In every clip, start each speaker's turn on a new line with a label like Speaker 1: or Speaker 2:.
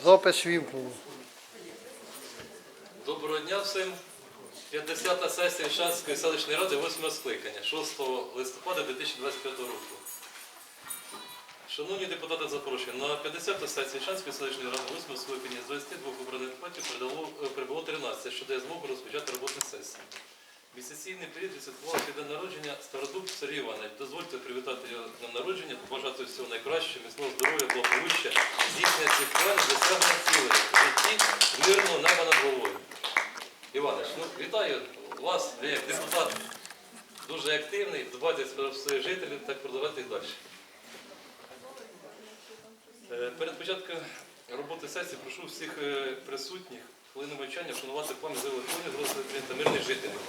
Speaker 1: Запис вімкнено.
Speaker 2: Доброго дня всім. 50-та сесія Шанської селищної ради 8 скликання 6 листопада 2025 року. Шановні депутати запрошені, на 50-ту сесію Шанської селищної ради 8 скликання з 22 обраних депутатів е, прибуло 13, що дає змогу розпочати роботу сесії. Місяційний період відсвяткував день народження Стародуб Сергій Іванович. Дозвольте привітати його днем народження, побажати всього найкращого, міцного здоров'я, благополуччя, здійснення цих планів, досягнення цілей житті, мирного неба над головою. Іванович, ну вітаю вас, ви як депутат дуже активний, дбайте про своїх жителів, так продавати і далі. Е, Перед початком роботи сесії прошу всіх е, присутніх хвилину мовчання вшанувати пам'ять загиблих воїнів, дорослих та мирних жителів.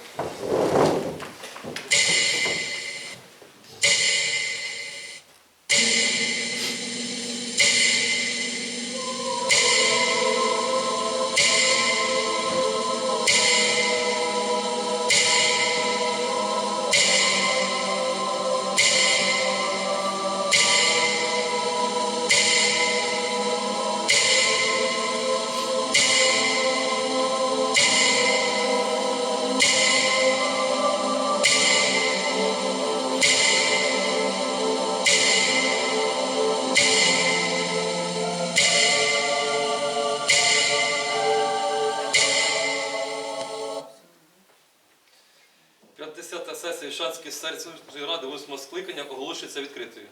Speaker 2: П'ятдесята сесія Шанської селищної ради 8 скликання оголошується відкритою.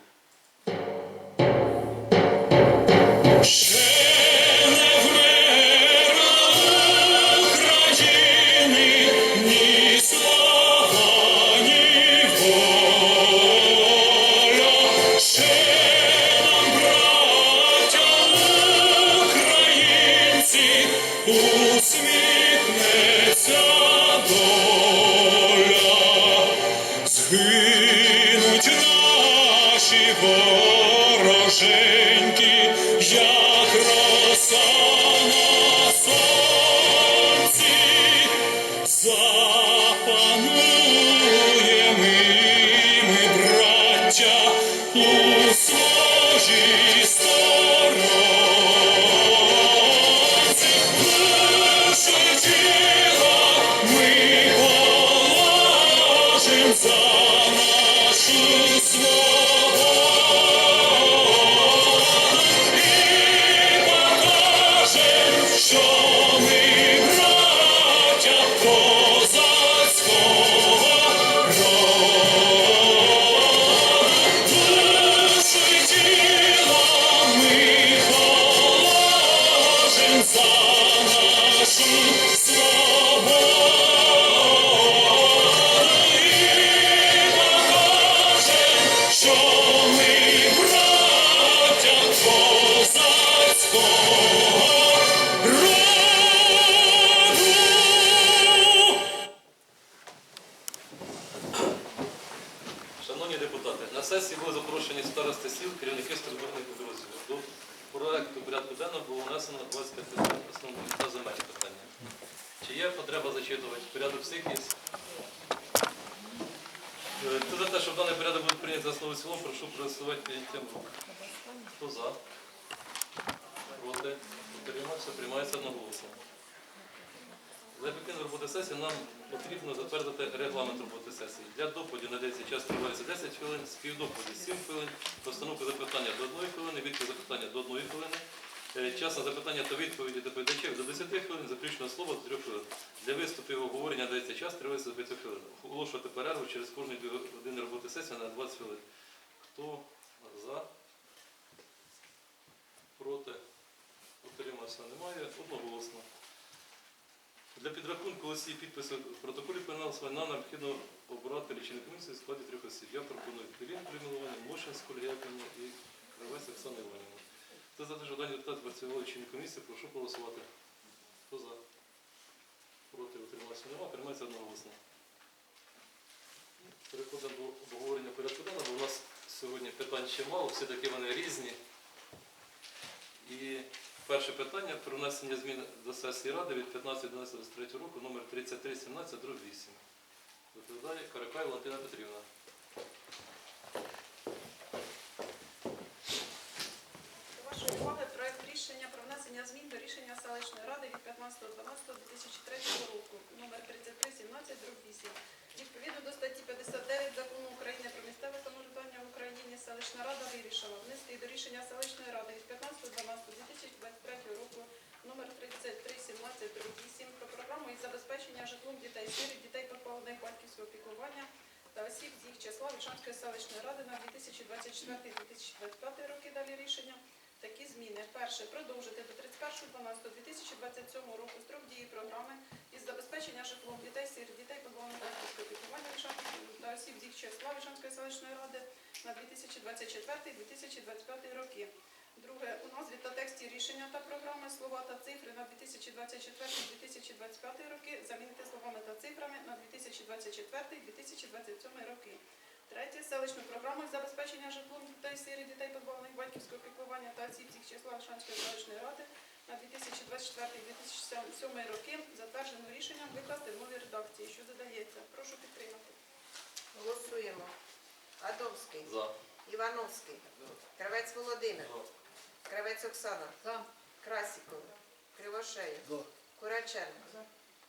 Speaker 3: У своїй
Speaker 2: сесії нам потрібно затвердити регламент роботи сесії. Для доповіді надається час тривається 10 хвилин, співдоповіді 7 хвилин, постановка запитання до 1 хвилини, відповідь запитання до 1 хвилини, Е, час на запитання та відповіді доповідачів до 10 хвилин, заключне слово до 3 хвилин. Для виступів обговорення надається час тривається до 5 хвилин. Оголошувати перерву через кожні 2 години роботи сесії на 20 хвилин. Хто за? Проти? Утримався немає. Одноголосно. Для підрахунку усі підписи в протоколі голосування нам необхідно обрати лічильну комісію в складі трьох осіб. Я пропоную Пілін Примілування, Мошин Скульяківна і Кравець Оксана Іванівна. Хто за те, що дані депутати працювали в комісії, прошу голосувати. Хто за? Проти утрималася нема, приймається одноголосно. Переходимо до обговорення порядку денного, бо у нас сьогодні питань ще мало, всі таки вони різні. І Перше питання про внесення змін до сесії Ради від 15.12.23 року номер 3317 8. Доповідає Каракай Валентина Петрівна.
Speaker 4: До вашої уваги рішення
Speaker 1: рішення про внесення змін до рішення селищної ради від 15.12.2003 року номер 3317 8. Відповідно до статті 59 закону України про місцеве самоврядування в Україні селищна рада вирішила внести до рішення селищної ради від 15.12.2023 року номер 3317 про програму із забезпечення житлом дітей сиріт, дітей позбавлених батьківського піклування та осіб з їх числа Вільшанської селищної ради на 2024-2025 роки далі рішення. Такі зміни. Перше. Продовжити до 31.12.2027 року строк дії програми із забезпечення житлом дітей сиріт, дітей позбавлених батьківського піклування та осіб з їх числа Вільшанської селищної ради на 2024-2025 роки. Друге, у назві та тексті рішення та програми слова та цифри на 2024-2025 роки замінити словами та цифрами на 2024-2027 роки. Третє, селищну програму забезпечення житлом дітей сирі дітей позбавлених батьківського піклування та осіб з їх числа Шанської селищної ради на 2024-2027 роки затвердженим рішенням викласти в новій редакції, що додається. Прошу підтримати.
Speaker 4: Голосуємо. Адомський,
Speaker 2: За.
Speaker 4: Івановський, Кравець Володимир, Кравець Оксана,
Speaker 1: За.
Speaker 4: Красіков, Кривошея, Кураченко,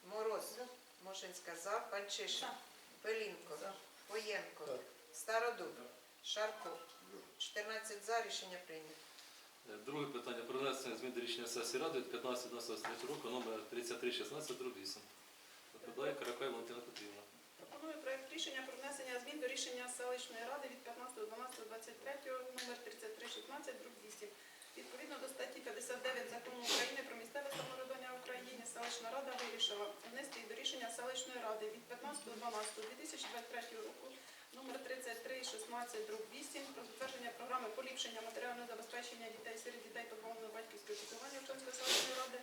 Speaker 4: Мороз, Мошинська за, Панчишин, Пелінко, Поєнко, Стародуб, Шарко. 14 за, рішення прийнято.
Speaker 2: Е, Друге питання про внесення змін до рішення сесії ради від 15.12.23 року номер 3316 8. Доповідає Каракай Валентина Петрівна.
Speaker 1: Пропоную проект рішення про внесення змін до рішення селищної ради від 15.12.23 номер 3316 8. Відповідно до статті 59 закону України про місцеве самоврядування в Україні селищна рада вирішила внести до рішення селищної ради від 15.12.2023 року номер 3316 8 про затвердження програми поліпшення матеріального забезпечення дітей серед дітей позбавлених батьківського піклування Вчинської селищної ради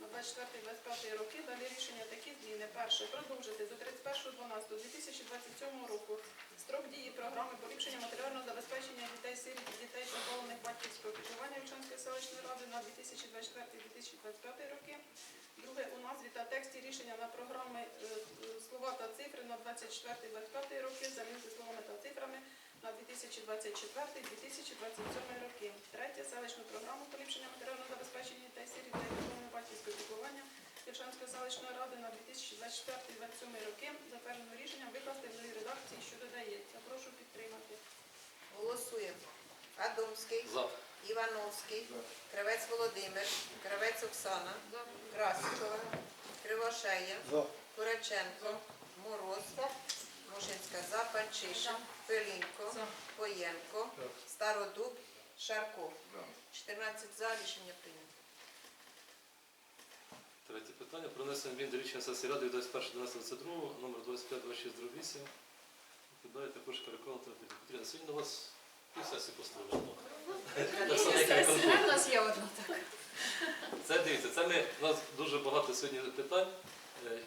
Speaker 1: на 24-25 роки. Далі рішення такі зміни. Перше, продовжити до 31.12.2027 року строк дії програми поліпшення матеріального забезпечення дітей і дітей позбавлених батьківського піклування Вільшанської селищної ради на 2024-2025 роки. Друге, у назві та тексті рішення на програми е, е, слова та цифри на 24-25 роки замінити словами та цифрами на 2024-2027 роки. Третє, селищну програму поліпшення матеріального забезпечення дітей сиріт та позбавлених батьківського піклування Вільшанської селищної ради на 2024-2027 роки затверджено рішенням викласти в новій редакції, що додається. Прошу підтримати.
Speaker 4: Голосуємо. Адомський,
Speaker 2: За.
Speaker 4: Івановський, Кравець Володимир, Кравець Оксана, Красікова, Кривошея, Кураченко, Мороз, Мошинська за, Панчишин, Пелінко, Поєнко, Стародуб, Шарко. 14 за, рішення прийнято.
Speaker 2: Третє питання про внесення змін до рішення сесії ради від 21.12.22 номер 2526 8. Також Каракай Валентина Петрівна. Сьогодні на вас пів сесії поставлено. Виконком.
Speaker 5: У нас є одна така.
Speaker 2: Це дивіться, це ми у нас дуже багато сьогодні питань е,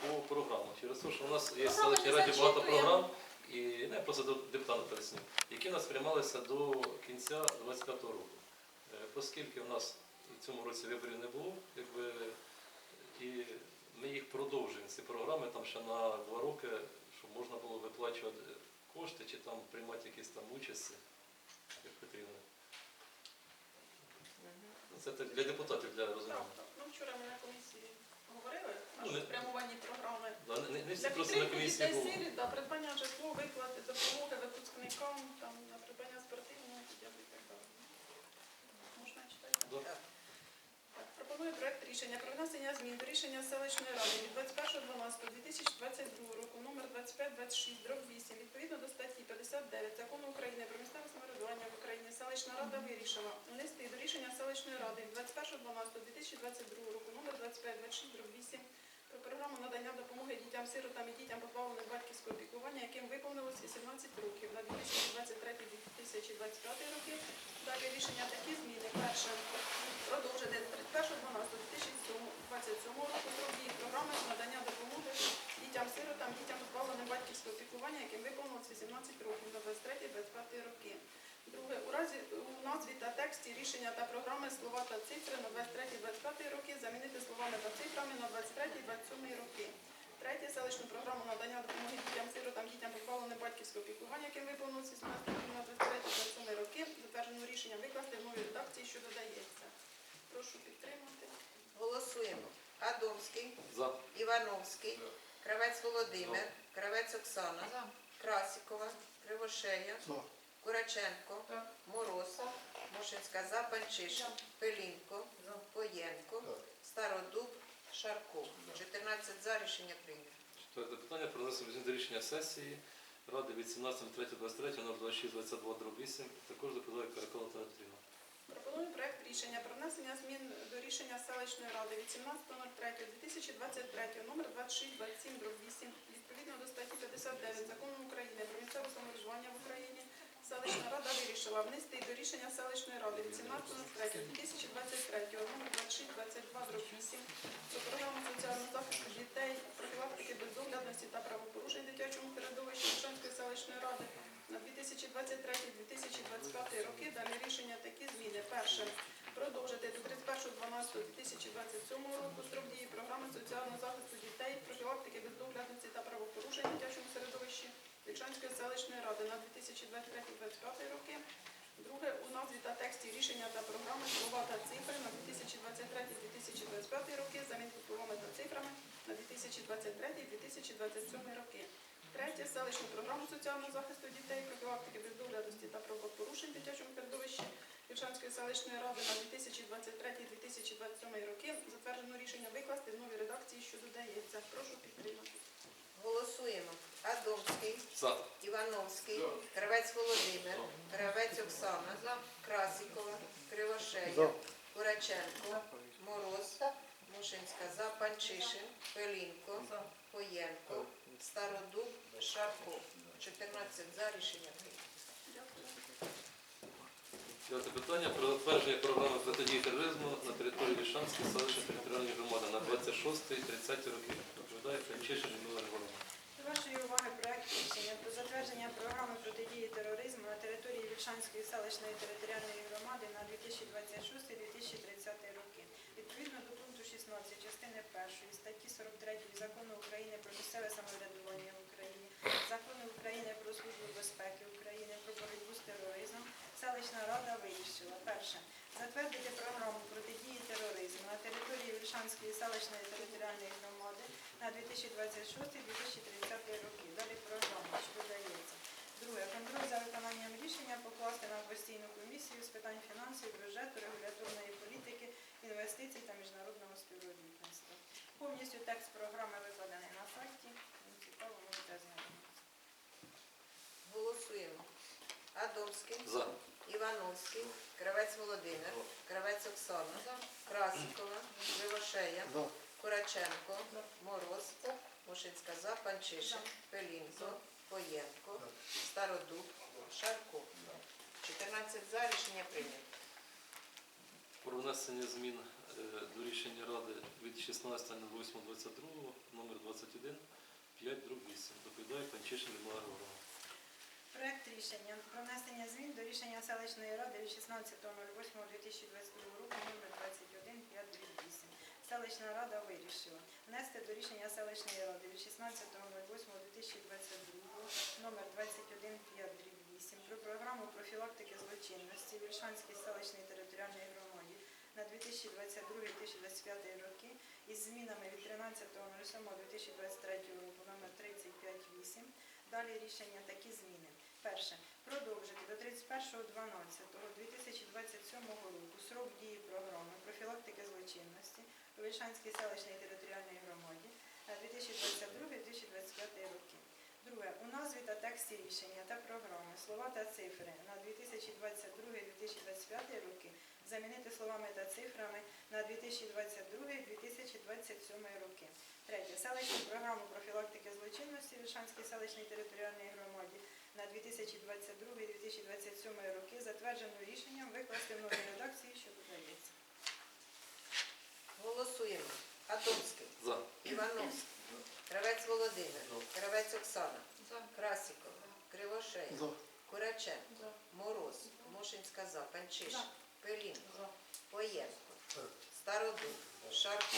Speaker 2: по програмах. Через те, що у нас є в
Speaker 1: Програми
Speaker 2: селищній
Speaker 1: не
Speaker 2: раді багато
Speaker 1: зачитуємо.
Speaker 2: програм, і не просто до депутата поясню, які у нас приймалися до кінця 25 року. Е, Оскільки у нас в цьому році виборів не було, якби і ми їх продовжуємо, ці програми там ще на два роки, щоб можна було виплачувати кошти чи там приймати якісь там участі, як потрібно. Це так для депутатів, для розуміння.
Speaker 1: Так, так. Ну, вчора ми на комісії говорили
Speaker 2: Ну, не-
Speaker 1: спрямуванні програми.
Speaker 2: Да, не, не- не всі
Speaker 1: Для
Speaker 2: просто на
Speaker 1: підтримки
Speaker 2: комісії
Speaker 1: дітей
Speaker 2: були.
Speaker 1: да, придбання житло, виплати, допомоги випускникам, там, на придбання спортивного і так далі. Можна читати?
Speaker 2: Да.
Speaker 4: Так,
Speaker 1: проект рішення про внесення змін до рішення селищної ради від 21.12.2022 року номер 2526 дроб 8 відповідно до статті 59 закону України про місцеве самоврядування в Україні селищна рада вирішила внести до рішення селищної ради від 21.12.2022 року номер 2526 дроб 8 про програму надання допомоги дітям сиротам і дітям позбавлених батьківського піклування, яким виповнилось 18 років на 2023-2025 роки. Далі рішення такі зміни. Перше продовжити до 31.12.2027 року строк дії програми надання допомоги дітям-сиротам, дітям позбавленим батьківського піклування, яким виповнилось 18 років на 23-25 роки. Друге, у разі у назві та тексті рішення та програми слова та цифри на 23-25 роки замінити словами та цифрами на 23-27 роки. Третє, селищну програму надання допомоги дітям-сиротам, дітям позбавленим батьківського піклування, яким виповнилось 18 років на 23-27 роки, затверджену рішенням викласти в новій редакції, що додається. Прошу підтримати.
Speaker 4: Голосуємо. Адомський,
Speaker 2: За.
Speaker 4: Івановський, Кравець Володимир, Кравець Оксана, Красікова, Кривошея, Кураченко, Мороз, Мошинська за, Панчишин, Пелінко, Поєнко, Стародуб, Шарко. 14 за рішення прийнято.
Speaker 2: Четверте питання про внесення змін до рішення сесії Ради від 17.03.23 номер 2622 8. Також доповідає Каракола Тетяна Петрівна.
Speaker 1: Пропоную проект рішення про внесення змін до рішення селищної ради від 17.03.2023 номер 2627 8 відповідно до статті 59 закону України про місцеве самоврядування в Україні. Селищна рада вирішила внести до рішення селищної ради від 17.03.2023 номер 2622 8 про програму соціального захисту дітей, профілактики бездоглядності та правопорушень дитячому середовищі Шанської селищної ради на 2023-2025 роки. Далі рішення такі зміни. Перше. Продовжити до 31.12.2027 року строк дії програми соціального захисту дітей, профілактики бездоглядності та правопорушень в дитячому середовищі Вільшанської селищної ради на 2023-2025 роки. Друге, у назві та тексті рішення та програми слова та цифри на 2023-2025 роки замінити словами та цифрами на 2023-2027 роки. Третє, селищну програму соціального захисту дітей, профілактики бездоглядності та правопорушень в дитячому середовищі Вільшанської селищної ради на 2023-2027 роки. Затверджено рішення викласти в новій редакції, що додається. Прошу підтримати.
Speaker 4: Голосуємо. Адомський,
Speaker 2: За.
Speaker 4: Івановський, Кравець Володимир, Кравець Оксана, Красікова, Кривошея, Кураченко, Мороз, Мушинська за, Панчишин, Пелінко, Поєнко, Стародуб, Шарко. 14 за рішення прийнято.
Speaker 2: П'яте питання про затвердження програми протидії тероризму на території Вільшанської селищної територіальної громади на 26-30 роки. Доповідає Франчишин Людмила Григорівна.
Speaker 5: До вашої уваги проект рішення про затвердження програми протидії тероризму на території Вільшанської селищної територіальної громади на 2026-2030 роки. Відповідно до пункту 16 частини 1 статті 43 Закону України про місцеве самоврядування в Україні, Закону України про службу безпеки України, про боротьбу з тероризмом, селищна рада вирішила перше затвердити програму протидії тероризму на території Вільшанської селищної територіальної громади на 2026-2030 роки. Далі програма, що додається. Друге. Контроль за виконанням рішення покласти на постійну комісію з питань фінансів, бюджету, регуляторної політики, інвестицій та міжнародного співробітництва. Повністю текст програми викладений на сайті. Цікаво, можете ознайомитися.
Speaker 4: Голосуємо. Адомський,
Speaker 2: За.
Speaker 4: Івановський, Кравець Володимир, Кравець Оксана, Красікова, Кривошея, Кураченко, Мороз, Мушинська за, Панчишин, Пелінко, Поєнко, Стародуб, Шарко. 14 за рішення прийнято.
Speaker 2: Про внесення змін е, до рішення Ради від 16.08.22 номер 21 5 8. Доповідає Франчишин Людмила Григорівна.
Speaker 5: Проект рішення про внесення змін до рішення селищної ради від 16.08.2022 року номер 21 8. Селищна рада вирішила внести до рішення селищної ради від 16.08.2022 номер 21 8 про програму профілактики злочинності Вільшанській селищній територіальній громаді на 2022-2025 роки із змінами від 13.07.2023 року номер 35.8 Далі рішення такі зміни. Перше. Продовжити до 31.12.2027 року срок дії програми профілактики злочинності у Вільшанській селищній територіальній громаді на 2022-2025 роки. Друге. У назві та тексті рішення та програми слова та цифри на 2022-2025 роки замінити словами та цифрами на 2022-2027 роки. Третє. Селищну програму профілактики злочинності Вільшанській селищній територіальній громаді на 2022-2027 роки затверджено рішенням викласти в новій редакції, що додається.
Speaker 4: Голосуємо. Адомський,
Speaker 2: За.
Speaker 4: Івановський, Кравець Володимир, Кравець Оксана, Красікова, Кривошея, Кураченко, Мороз, Мушинська за, Панчишин, Пелінко, Поєнко, Стародуб, Шарко.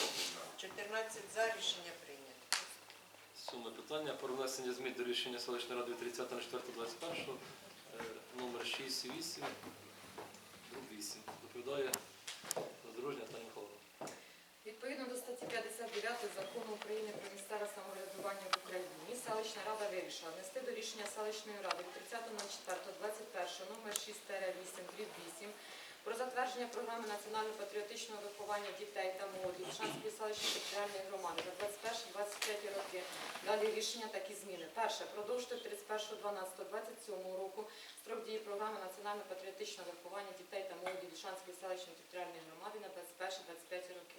Speaker 4: 14 за. Рішення прийнято.
Speaker 2: Сьоме питання про внесення змін до рішення селищної ради від 30.04.21 е, номер 6.8 8. Доповідає Задорожня Таня Михайловна.
Speaker 6: Відповідно до статті 59 закону України про місцеве самоврядування в Україні, селищна рада вирішила внести до рішення селищної ради 30.04.21 номер 6-8 8 про затвердження програми національно-патріотичного виховання дітей та молоді Лучанської селищної територіальної громади на 21-23 роки. Далі рішення такі зміни. Перше, продовжити 31.12.27 року строк дії програми національно-патріотичного виховання дітей та молоді Лучанської селищної територіальної громади на 21-25 роки.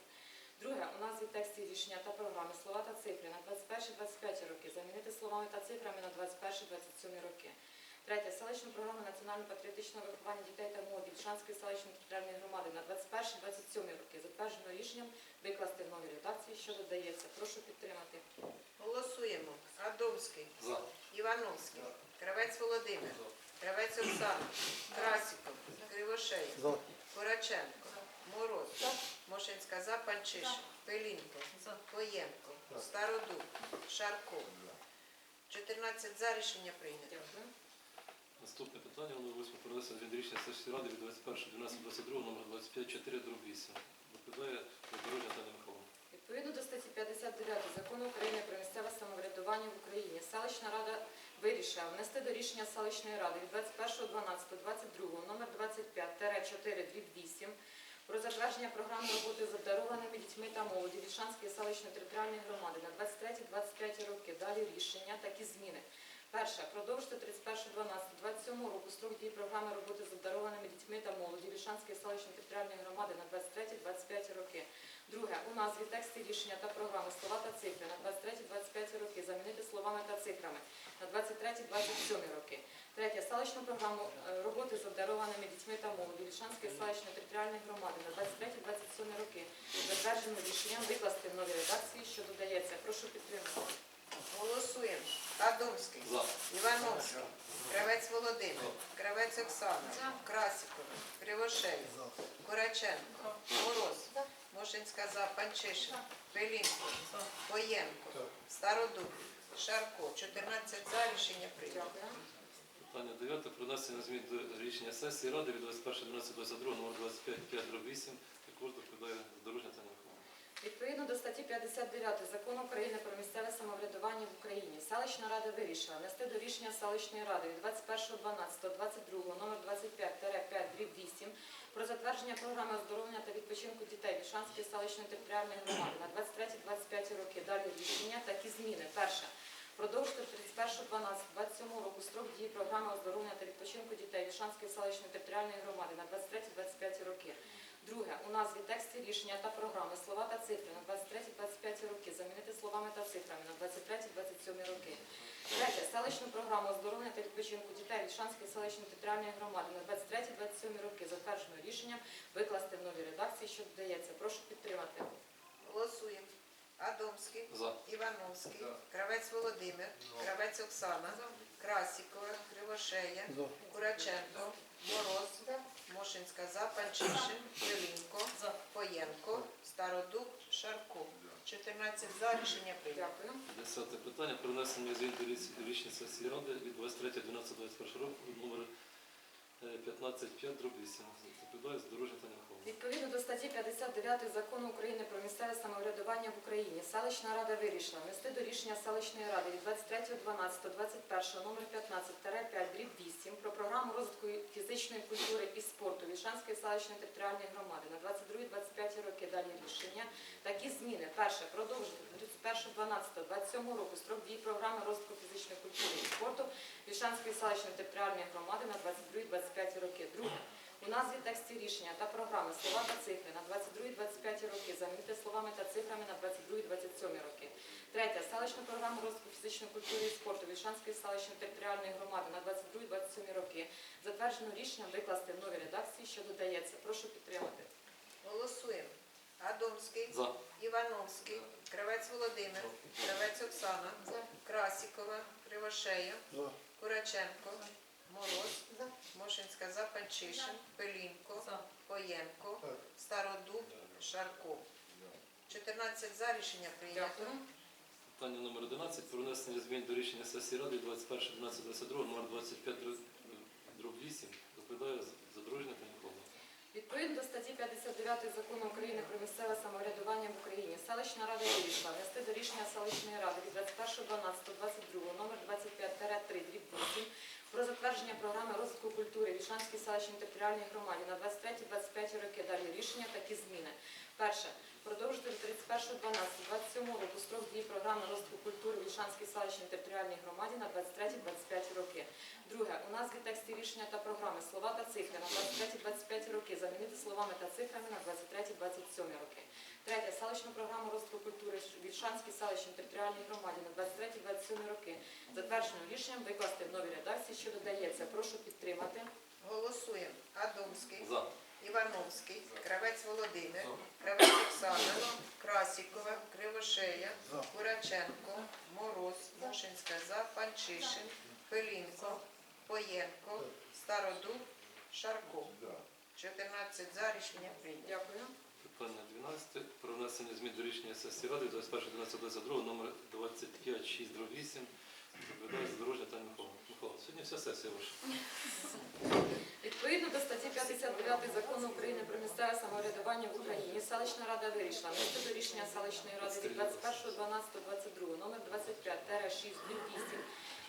Speaker 6: Друге, у назві тексті рішення та програми слова та цифри на 21-25 роки замінити словами та цифрами на 21-27 роки. Третє, селищну програму національно-патріотичного виховання дітей та молоді. Льшанської селищної територіальної громади на 21-27 роки. Затверджено рішенням викласти в новій редакції, що додається. Прошу підтримати.
Speaker 4: Голосуємо. Адомський,
Speaker 2: За.
Speaker 4: Івановський, Кравець Володимир, Кравець Оксана, Красіков, Кривошей, Кураченко, Мороз, Мошинська за, Панчишин, Пилінко, Коєнко, Стародуб, Шарко. 14 за. Рішення прийнято.
Speaker 2: Наступне питання, воно восьме про внесення змін до рішення сесії ради від 21.12.22 номер 25.4 дроб 8. Доповідає Задорожня Таня Михайловна.
Speaker 6: Відповідно до статті 59 закону України про місцеве самоврядування в Україні, селищна рада вирішила внести до рішення селищної ради від 21.12.22 номер 25-4 8 про затвердження програми роботи з обдарованими дітьми та молоді Вільшанської селищної територіальної громади на 23-25 роки. Далі рішення такі зміни. Перше. Продовжити 31.12.27 року строк дії програми роботи з обдарованими дітьми та молоді Вільшанської селищної територіальної громади на 23-25 роки. Друге. У назві тексті рішення та програми слова та цифри на 23-25 роки замінити словами та цифрами на 23-27 роки. Третє. Селищну програму е, роботи з обдарованими дітьми та молоді Вільшанської селищної територіальної громади на 23-27 роки затверджено рішенням викласти в новій редакції, що додається. Прошу підтримати.
Speaker 4: Голосуємо. Адомський,
Speaker 2: За.
Speaker 4: Івановський, Кравець Володимир, Кравець Оксана, Красіков, Кривошей, Кураченко, Мороз, Мошинська за, Панчишин, Пилінко, Коєнко, Стародуб, Шарко. 14 за. Рішення прийнято.
Speaker 2: Питання 9. Про внесення змін до рішення сесії ради від 21.12.22 номер 25.5 дроб 8. Також доповідає Таня Михайловна.
Speaker 6: Відповідно до статті 59 Закону України про місцеве самоврядування в Україні, селищна рада вирішила внести до рішення селищної ради від 21.12.22 номер 25-5 8 про затвердження програми оздоровлення та відпочинку дітей Вішанської селищної територіальної громади на 23-25 роки. Далі рішення такі зміни. Перше. Продовжити 31.12.27 року строк дії програми оздоровлення та відпочинку дітей Вішанської селищної територіальної громади на 23-25 роки. Друге. У назві тексті рішення та програми слова та цифри на 23-25 роки замінити словами та цифрами на 23-27 роки. Третє. Селищну програму оздоровлення та відпочинку дітей Вільшанської селищної територіальної громади на 23-27 роки затверджено рішенням викласти в новій редакції, що додається. Прошу підтримати.
Speaker 4: Голосуємо. Адомський,
Speaker 2: За.
Speaker 4: Івановський, Кравець Володимир, Кравець Оксана, Красікова, Кривошея, Кураченко, Мороз, Мошинська за, Панчишин, Пилінко, Поєнко, Стародуб, Шарко. 14 за рішення прийнято.
Speaker 6: Дякую.
Speaker 2: Десяте питання про внесення змін до рішення сесії ради від 23.12.21 року номер 15.5 дроб 8. Доповідає Задорожня Таня Михайловна.
Speaker 6: Відповідно до статті 59 закону України про місцеве самоврядування в Україні, селищна рада вирішила внести до рішення селищної ради від 23.12.21 номер 15-5 дріб 8 про програму розвитку фізичної культури і спорту Вільшанської селищної територіальної громади на 22-25 роки. Далі рішення. Такі зміни. Перше. Продовжити до 31.12.27 року строк дії програми розвитку фізичної культури і спорту Вільшанської селищної територіальної громади на 22-25 роки. Друге. У назві тексті рішення та програми слова та цифри на 22-25 роки замінити словами та цифрами на 22-27 роки. Третє. Селищну програму розвитку фізичної культури і спорту Вільшанської селищної територіальної громади на 22-27 роки затверджено рішенням викласти в новій редакції, що додається. Прошу підтримати.
Speaker 4: Голосуємо. Адомський,
Speaker 2: За.
Speaker 4: Івановський, Кравець Володимир, Кравець Оксана, Красікова, Кривошея, Кураченко, Мороз, Мошинська за, Панчишин, Пилінко, Коєнко, Стародуб, Шарко. 14 за рішення прийнято.
Speaker 2: Питання номер 11 про внесення змін до рішення сесії ради 21.12.22 номер 25 дроб 8. Доповідає Задорожня Таня Михайловна.
Speaker 6: Відповідно до статті 59 закону України про місцеве самоврядування в Україні, селищна рада вирішила внести до рішення селищної ради від 21.12.22 номер 25-3 дріб 8 про затвердження програми розвитку культури Вішанській селищній територіальній громаді на 23-25 роки. Далі рішення такі зміни. Перше. Продовжити до 31.12.27 року строк дії програми розвитку культури Вільшанській селищній територіальній громаді на 23-25 роки. Друге. У назві тексті рішення та програми слова та цифри на 23-25 роки замінити словами та цифрами на 23-27 роки. Третє. Селищну програму розвитку культури Вільшанській селищній територіальній громаді на 23-27 роки затвердженим рішенням викласти в новій редакції, що додається. Прошу підтримати.
Speaker 4: Голосуємо. Адамський,
Speaker 2: За.
Speaker 4: Івановський, Кравець Володимир, Кравець Оксана, Красікова, Кривошея, Кураченко, Мороз, Мушинська За, Панчишин, Пилінко, Поєнко, Стародуб, Шарко. 14 за рішення прийнято.
Speaker 6: Дякую.
Speaker 2: Питання 12. Про внесення змін до рішення сесії ради 21.12.22 номер 25.6 8. Доповідає задорожня Таня Михайловна. Михайло, сьогодні вся сесія ваша.
Speaker 6: Відповідно до статті 59 закону України про місцеве самоврядування в Україні, селищна рада вирішила внести до рішення селищної ради від 21.12.22 номер 25-6 8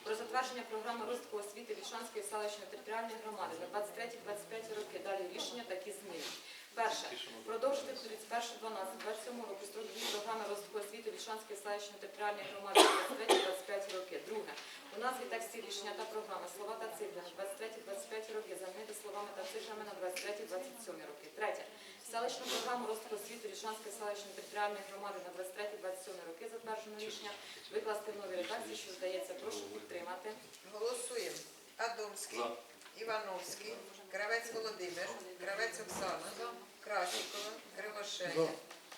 Speaker 6: про затвердження програми розвитку освіти Вільшанської селищної територіальної громади на 23-25 роки. Далі рішення такі зміни. Перше. Продовжити до 31.12.27 року строк дії програми розвитку освіти Вільшанської селищної територіальної громади на 23-25 роки. Друге. У назві тексті рішення та програми слова та цифри на 23-25 роки замінити словами та цифрами на 23-27 роки. Третє. Селищну програму розвитку освіти Вільшанської селищної територіальної громади на 23-27 роки затверджено рішення викласти в новій редакції, що здається. Прошу підтримати.
Speaker 4: Голосуємо. Адамський,
Speaker 2: За.
Speaker 4: Івановський, Кравець Володимир, Кравець Оксана, Красікова, Кривошея,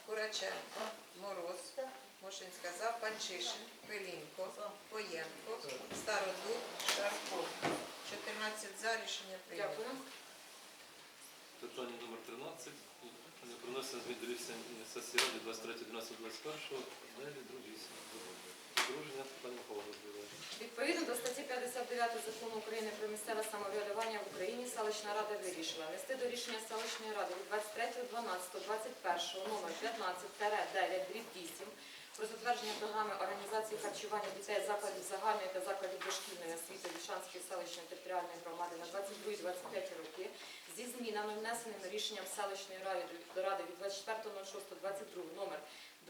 Speaker 4: Кураченко, Мороз, Мошинська За, Панчишин, Пилінко, Поєнко, Стародуб, Шарко. 14 за рішення прийнято.
Speaker 2: Питання номер 13. Про внесення змін до рішення сесії ради 23.12.21. Далі другі.
Speaker 6: Відповідно до статті 59 закону України про місцеве самоврядування в Україні, селищна рада вирішила внести до рішення селищної ради від 23.12.21 номер 15-9 8 про затвердження програми організації харчування дітей закладів загальної та закладів дошкільної освіти Вільшанської селищної територіальної громади на 22-25 роки зі змінами, внесеними рішенням селищної ради до ради від 24.06.22 номер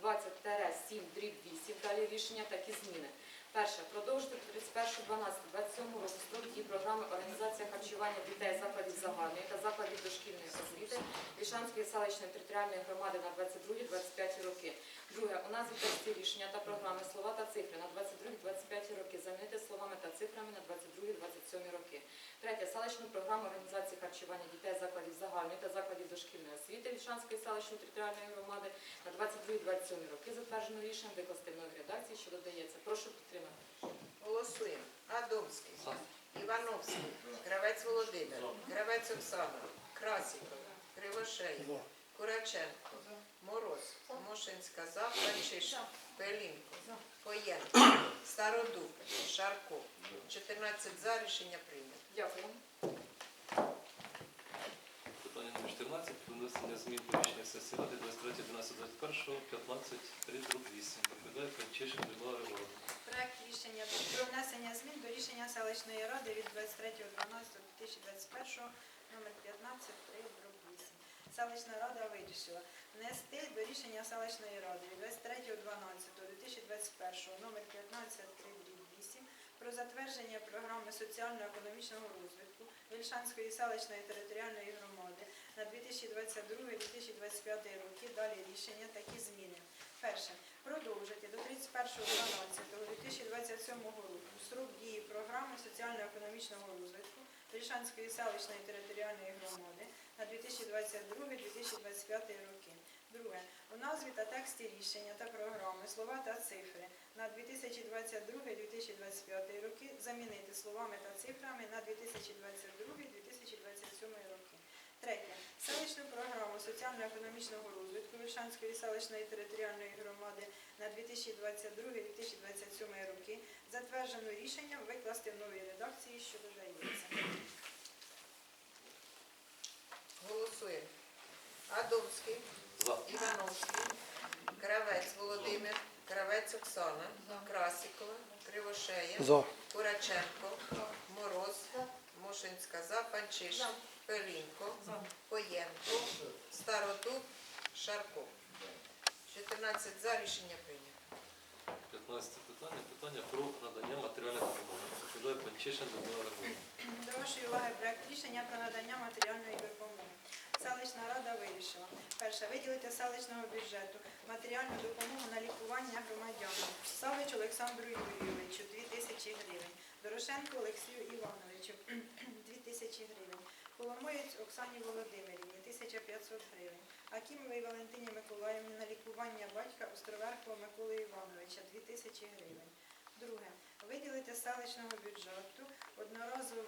Speaker 6: 20-7 дріб 8. Далі рішення такі зміни. Перше. Продовжити до 31.12.27 року строк дії програми організація харчування дітей закладів загальної та закладів дошкільної освіти Вільшанської селищної територіальної громади на 22-25 роки. Друге. У назві тексті рішення та програми слова та цифри на 22-25 роки замінити словами та цифрами на 22-27 роки. Третє. Селищну програму організації харчування дітей закладів загальної та закладів дошкільної освіти Вільшанської селищної територіальної громади на 22-27 роки затверджено рішенням викласти в редакції, що додається. Прошу підтримати.
Speaker 4: Голосуємо. Адамський,
Speaker 2: За.
Speaker 4: Івановський, Кравець Володимир, Кравець Оксана, Красікова, Кривошея, Кураченко, Мороз, Мошинська За, Панчишин, Пелінко, Поєнко, Стародуб, Шарко. 14 за. Рішення прийнято.
Speaker 6: Дякую.
Speaker 2: Питання номер 14. Про внесення змін до рішення сесії ради 23.12.21. 15 8. Доповідає Панчишин Людмила Григорівна.
Speaker 5: Проект рішення про внесення змін до рішення селищної ради від 23.12.2021 номер 15 3 8. Селищна рада вирішила внести до рішення селищної ради від 23.12.2021 номер 15 3 8 про затвердження програми соціально-економічного розвитку Вільшанської селищної територіальної громади на 2022-2025 роки. Далі рішення такі зміни. Перше. Продовжити до 31.12.2027 року строк дії програми соціально-економічного розвитку Вільшанської селищної територіальної громади на 2022-2025 роки. Друге. У назві та тексті рішення та програми слова та цифри на 2022-2025 роки замінити словами та цифрами на 2022-2027 роки. Третє. Селищну програму соціально-економічного розвитку Вільшанської селищної територіальної громади на 2022-2027 роки затверджено рішенням викласти в новій редакції, що додається.
Speaker 4: Голосуємо. Адомський,
Speaker 2: За.
Speaker 4: Івановський, Кравець Володимир, Кравець Оксана, Красікова, Кривошея, Кураченко, Мороз, Мошинська за, Панчишин, Пелінко, Поєнко, Стародуб, Шарко. 14 за рішення прийнято.
Speaker 2: 15 питання. Питання про надання матеріальних допомоги. Відповідає Панчишин Людмила Григорівна.
Speaker 5: До вашої уваги проект рішення про надання матеріальної допомоги. Селищна рада вирішила. Перше. Виділити селищного бюджету матеріальну допомогу на лікування громадянам. Савич Олександру Юрійовичу 2 тисячі гривень. Дорошенко Олексію Івановичу 2 тисячі гривень. Коломоєць Оксані Володимирівні 1500 гривень. Акімовій Валентині Миколаївні на лікування батька Островерхова Миколи Івановича 2 тисячі гривень. Друге. Виділити селищного бюджету одноразову